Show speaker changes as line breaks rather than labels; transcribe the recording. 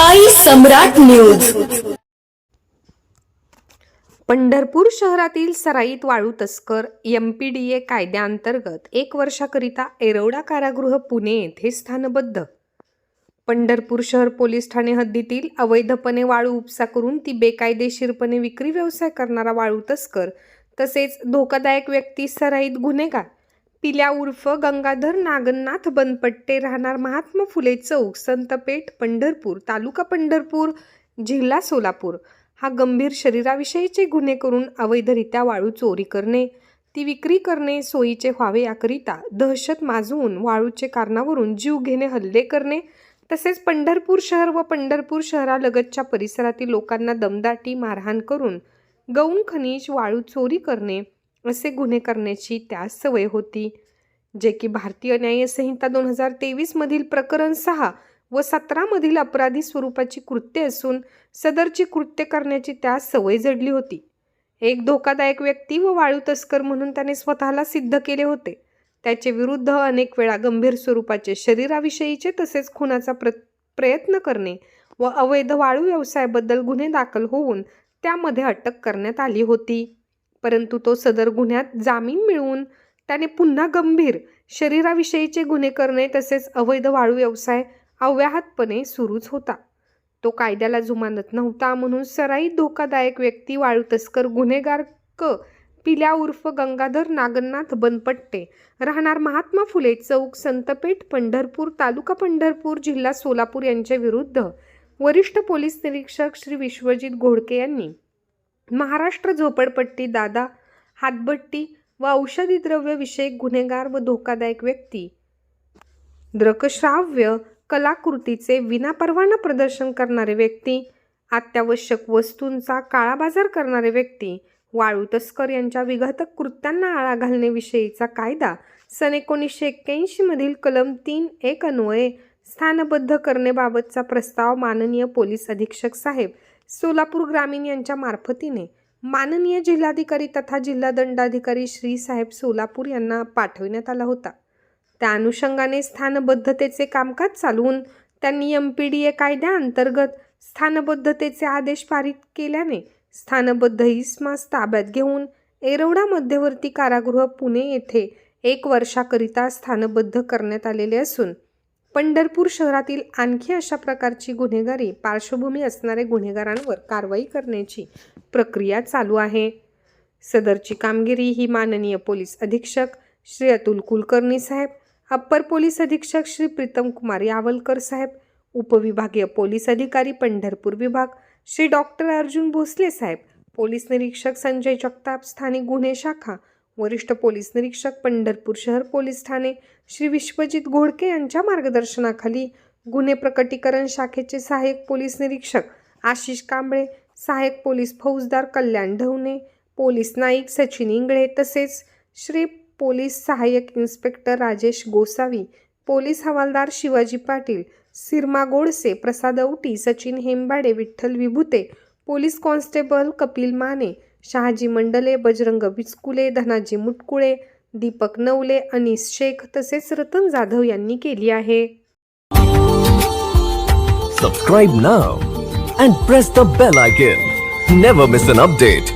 साई सम्राट news.
Pandharpur शहरातील सराईत वाळू तस्कर एम पी डी ए कायद्याअंतर्गत एक वर्षाकरिता एरवडा कारागृह पुणे येथे स्थानबद्ध. पंढरपूर शहर पोलीस ठाणे हद्दीतील अवैधपणे वाळू उपसा करून ती बेकायदेशीरपणे विक्री व्यवसाय करणारा वाळू तस्कर तसेच धोकादायक व्यक्ती सराईत गुन्हेगार. पिल्या उर्फ गंगाधर नागनाथ बनपट्टे राहणार महात्मा फुले चौक संतपेठ पंढरपूर तालुका पंढरपूर जिल्हा सोलापूर. हा गंभीर शरीराविषयीचे गुन्हे करून अवैधरित्या वाळू चोरी करणे ती विक्री करणे सोयीचे व्हावे याकरिता दहशत माजवून वाळूचे कारणावरून जीव घेणे हल्ले करणे तसेच पंढरपूर शहर व पंढरपूर शहरालगतच्या परिसरातील लोकांना दमदाटी मारहाण करून गौण खनिज वाळू चोरी करणे असे गुन्हे करण्याची त्यास सवय होती जे की भारतीय न्यायसंहिता दोन हजार तेवीसमधील प्रकरण सहा व सतरामधील अपराधी स्वरूपाची कृत्ये असून सदरची कृत्य करण्याची त्यास सवय जडली होती. एक धोकादायक व्यक्ती व वाळू तस्कर म्हणून त्याने स्वतःला सिद्ध केले होते. त्याचे विरुद्ध अनेक वेळा गंभीर स्वरूपाचे शरीराविषयीचे तसेच खुनाचा प्र प्रयत्न करणे व अवैध वाळू व्यवसायाबद्दल गुन्हे दाखल होऊन त्यामध्ये अटक करण्यात आली होती. परंतु तो सदर गुन्ह्यात जामीन मिळवून त्याने पुन्हा गंभीर शरीराविषयीचे गुन्हे करणे तसेच अवैध वाळू व्यवसाय अव्याहतपणे सुरूच होता. तो कायद्याला जुमानत नव्हता म्हणून सराईत धोकादायक व्यक्ती वाळू तस्कर गुन्हेगार क. पिल्या उर्फ गंगाधर नागनाथ बनपट्टे राहणार महात्मा फुले चौक संतपेठ पंढरपूर तालुका पंढरपूर जिल्हा सोलापूर यांच्या विरुद्ध. वरिष्ठ पोलीस निरीक्षक श्री विश्वजित घोडके यांनी महाराष्ट्र झोपडपट्टी दादा हातभट्टी व औषधी द्रव्यविषयक गुन्हेगार व धोकादायक व्यक्ती. दृकश्राव्य कलाकृतीचे विनापरवाना प्रदर्शन करणारे व्यक्ती अत्यावश्यक वस्तूंचा काळा बाजार करणारे व्यक्ती वाळू तस्कर यांच्या विघातक कृत्यांना आळा घालण्याविषयीचा कायदा सन एकोणीसशे एक्क्याऐंशीमधील कलम तीन एक अन्वये स्थानबद्ध करण्याबाबतचा प्रस्ताव माननीय पोलीस अधीक्षक साहेब सोलापूर ग्रामीण यांच्या मार्फतीने माननीय जिल्हाधिकारी तथा जिल्हा दंडाधिकारी श्री साहेब सोलापूर यांना पाठविण्यात आला होता. त्या अनुषंगाने स्थानबद्धतेचे कामकाज चालवून त्यांनी एम पी डी ए कायद्याअंतर्गत स्थानबद्धतेचे आदेश पारित केल्याने स्थानबद्ध इसमास ताब्यात घेऊन एरवडा मध्यवर्ती कारागृह पुणे येथे एक वर्षाकरिता स्थानबद्ध करण्यात आलेले असून पंढरपूर शहरातील आणखी अशा प्रकारची गुन्हेगारी पार्श्वभूमी असणाऱ्या गुन्हेगारांवर कारवाई करण्याची प्रक्रिया चालू आहे. सदरची कामगिरी ही माननीय पोलीस अधीक्षक श्री अतुल कुलकर्णी साहेब अप्पर पोलीस अधीक्षक श्री प्रीतम कुमार यावलकर साहेब उपविभागीय पोलीस अधिकारी पंढरपूर विभाग श्री डॉक्टर अर्जुन भोसले साहेब पोलीस निरीक्षक संजय जगताप स्थानिक गुन्हे शाखा वरिष्ठ पोलीस निरीक्षक पंढरपूर शहर पोलीस ठाणे श्री विश्वजित घोडके यांच्या मार्गदर्शनाखाली गुन्हे प्रकटीकरण शाखेचे सहाय्यक पोलीस निरीक्षक आशिष कांबळे सहाय्यक पोलीस फौजदार कल्याण ढवणे पोलीस नाईक सचिन इंगळे तसेच श्री पोलीस सहाय्यक इन्स्पेक्टर राजेश गोसावी पोलीस हवालदार शिवाजी पाटील सिरमा गोडसे प्रसाद औटी सचिन हेंबाडे विठ्ठल विभुते पोलीस कॉन्स्टेबल कपिल माने शहाजी मंडले बजरंग बिचकुले धनाजी मुटकुळे दीपक नवले अनिस शेख तसेच रतन जाधव यांनी केली आहे.
सबस्क्राईब ना and press the bell icon never miss an update